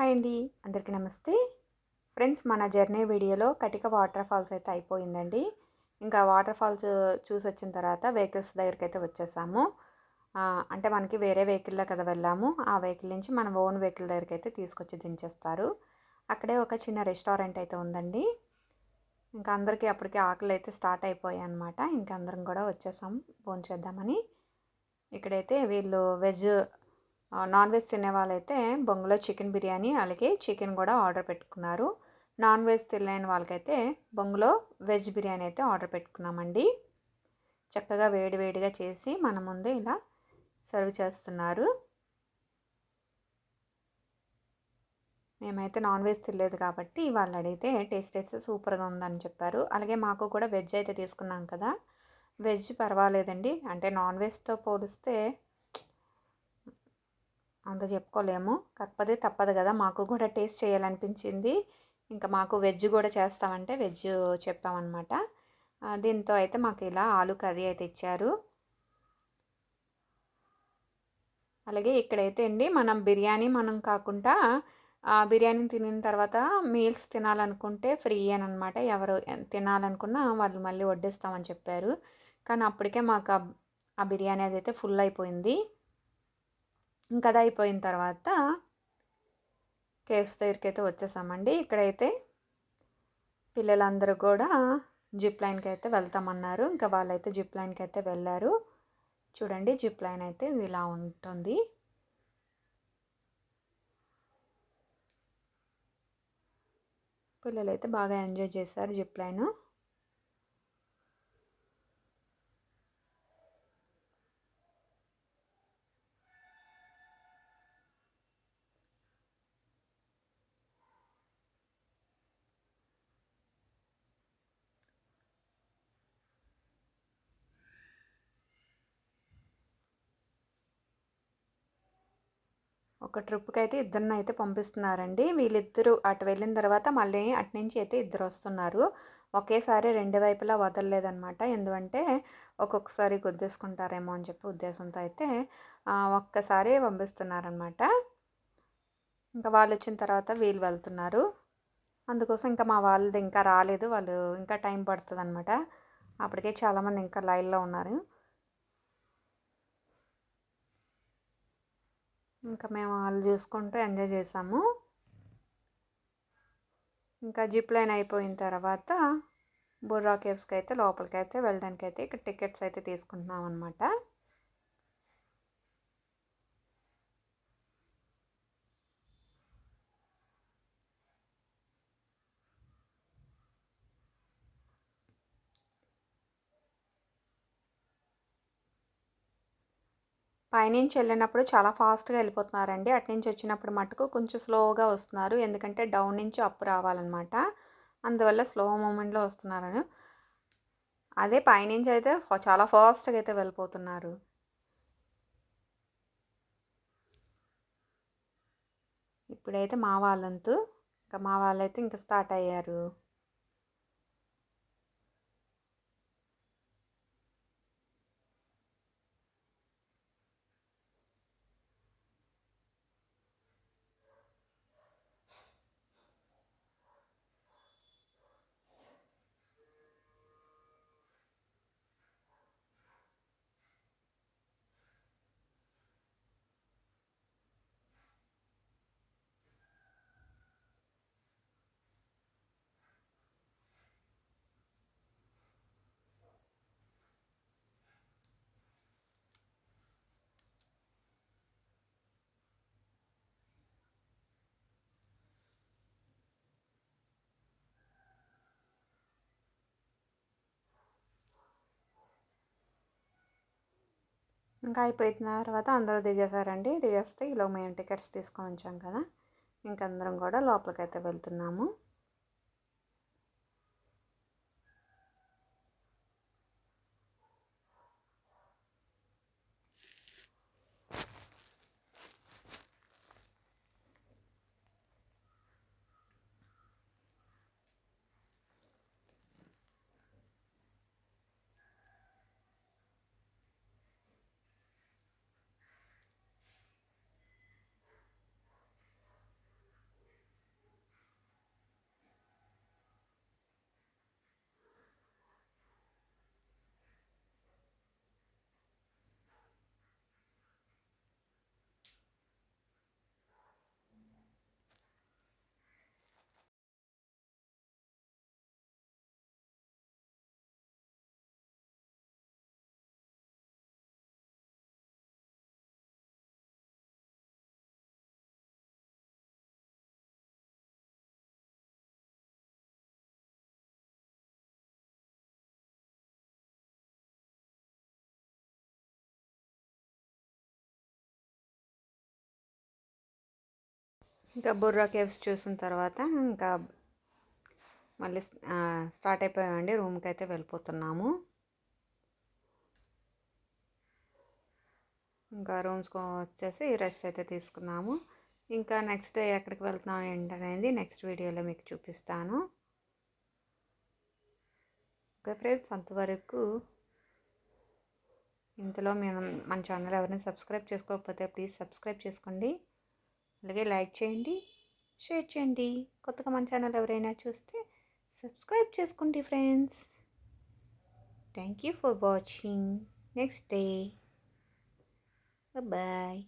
Hi అండి. అందరికీ నమస్తే. ఫ్రెండ్స్ మన జర్నీ వీడియోలో కటిక వాటర్ ఫాల్స్ అయితే అయిపోయిందండి. ఇంకా వాటర్ ఫాల్స్ చూసి వచ్చిన తర్వాత వెహికల్స్ దగ్గరికి అయితే వచ్చేసాము. అంటే మనకి వేరే వెహికల్లో కదా వెళ్ళాము. ఆ వెహికల్ నుంచి మన ఓన్ వెహికల్ దగ్గరికి అయితే తీసుకొచ్చి దించేస్తారు. అక్కడే ఒక చిన్న రెస్టారెంట్ అయితే ఉందండి. ఇంకా అందరికీ అప్పటికి ఆకలి అయితే స్టార్ట్ అయిపోయాయి అనమాట ఇంకా అందరం కూడా వచ్చేసాం. ఫోన్ చేద్దామని ఇక్కడైతే వీళ్ళు వెజ్ నాన్ వెజ్ తినే వాళ్ళైతే బొంగులో చికెన్ బిర్యానీ అలాగే చికెన్ కూడా ఆర్డర్ పెట్టుకున్నారు. నాన్ వెజ్ తినలేని వాళ్ళకైతే బొంగులో వెజ్ బిర్యానీ అయితే ఆర్డర్ పెట్టుకున్నామండి. చక్కగా వేడి వేడిగా చేసి మన ముందే ఇలా సర్వ్ చేస్తున్నారు. మేమైతే నాన్ వెజ్ తినలేదు కాబట్టి వాళ్ళు అడిగితే టేస్ట్ అయితే సూపర్గా ఉందని చెప్పారు. అలాగే మాకు కూడా వెజ్ అయితే తీసుకున్నాం కదా. వెజ్ పర్వాలేదండి. అంటే నాన్ వెజ్తో పోలిస్తే అంత చెప్పుకోలేము. కాకపోతే తప్పదు కదా మాకు కూడా టేస్ట్ చేయాలనిపించింది. ఇంకా మాకు వెజ్ కూడా చేస్తామంటే వెజ్ చెప్పామన్నమాట. దీంతో అయితే మాకు ఇలా ఆలు కర్రీ అయితే ఇచ్చారు. అలాగే ఇక్కడైతే అండి మనం బిర్యానీ మనం కాకుండా బిర్యానీ తినిన తర్వాత మీల్స్ తినాలనుకుంటే ఫ్రీ అని అనమాట ఎవరు తినాలనుకున్నా వాళ్ళు మళ్ళీ వడ్డిస్తామని చెప్పారు. కానీ అప్పటికే మాకు ఆ- ఆ బిర్యానీ అదైతే ఫుల్ అయిపోయింది. ఇంకా అది అయిపోయిన తర్వాత కేవ్స్ దగ్గరికి అయితే వచ్చేసామండి. ఇక్కడైతే పిల్లలందరూ కూడా జిప్ లైన్కి అయితే వెళ్తామన్నారు. ఇంకా వాళ్ళైతే జిప్ లైన్కి అయితే వెళ్ళారు. చూడండి జిప్ లైన్ అయితే ఇలా ఉంటుంది. పిల్లలు అయితే బాగా ఎంజాయ్ చేశారు జిప్ లైన్. ఒక ట్రిప్కి అయితే ఇద్దరిని అయితే పంపిస్తున్నారండి. వీళ్ళిద్దరూ అటు వెళ్ళిన తర్వాత మళ్ళీ అటు నుంచి అయితే ఇద్దరు వస్తున్నారు. ఒకేసారి రెండు వైపులా వదలలేదనమాట ఎందుకంటే ఒక్కొక్కసారి గుద్దేసుకుంటారేమో అని చెప్పి ఉద్దేశంతో అయితే ఒక్కసారి పంపిస్తున్నారనమాట ఇంకా వాళ్ళు వచ్చిన తర్వాత వీళ్ళు వెళ్తున్నారు. అందుకోసం ఇంకా మా వాళ్ళది ఇంకా రాలేదు. వాళ్ళు ఇంకా టైం పడుతుంది అనమాట అప్పటికే చాలామంది ఇంకా లైన్లో ఉన్నారు. ఇంకా మేము వాళ్ళు చూసుకుంటూ ఎంజాయ్ చేసాము. ఇంకా జిప్ లైన్ అయిపోయిన తర్వాత బుర్రా కేవ్స్కి అయితే లోపలికి అయితే వెళ్ళడానికి అయితే ఇక్కడ టికెట్స్ అయితే తీసుకుంటున్నాం అనమాట పైనుంచి వెళ్ళినప్పుడు చాలా ఫాస్ట్గా వెళ్ళిపోతున్నారండి. అటు నుంచి వచ్చినప్పుడు మటుకు కొంచెం స్లోగా వస్తున్నారు. ఎందుకంటే డౌన్ నుంచి అప్ రావాలన్నమాట. అందువల్ల స్లో మూమెంట్లో వస్తున్నారని. అదే పైనుంచి అయితే చాలా ఫాస్ట్గా అయితే వెళ్ళిపోతున్నారు. ఇప్పుడైతే మా వాళ్ళంతు ఇంకా మా వాళ్ళైతే ఇంకా స్టార్ట్ అయ్యారు. ఇంకా అయిపోయిన తర్వాత అందరూ దిగేశారండి. దిగేస్తే ఇలా మేము టికెట్స్ తీసుకొని వచ్చాం కదా. ఇంక అందరం కూడా లోపలికైతే వెళ్తున్నాము. ఇంకా బుర్రా కేవ్స్ చూసిన తర్వాత ఇంకా మళ్ళీ స్టార్ట్ అయిపోయామండి. రూమ్కి అయితే వెళ్ళిపోతున్నాము. ఇంకా రూమ్స్కి వచ్చేసి రెస్ట్ అయితే తీసుకున్నాము. ఇంకా నెక్స్ట్ డే ఎక్కడికి వెళ్తున్నాం ఏంటనేది నెక్స్ట్ వీడియోలో మీకు చూపిస్తాను. ఓకే ఫ్రెండ్స్ అంతవరకు ఇంతలో మేము మన ఛానల్ ఎవరైనా సబ్స్క్రైబ్ చేసుకోకపోతే ప్లీజ్ సబ్స్క్రైబ్ చేసుకోండి. అలాగే లైక్ చేయండి షేర్ చేయండి. కొత్తగా మన ఛానల్ ఎవరైనా చూస్తే సబ్స్క్రైబ్ చేసుకోండి friends. Thank you for watching next day bye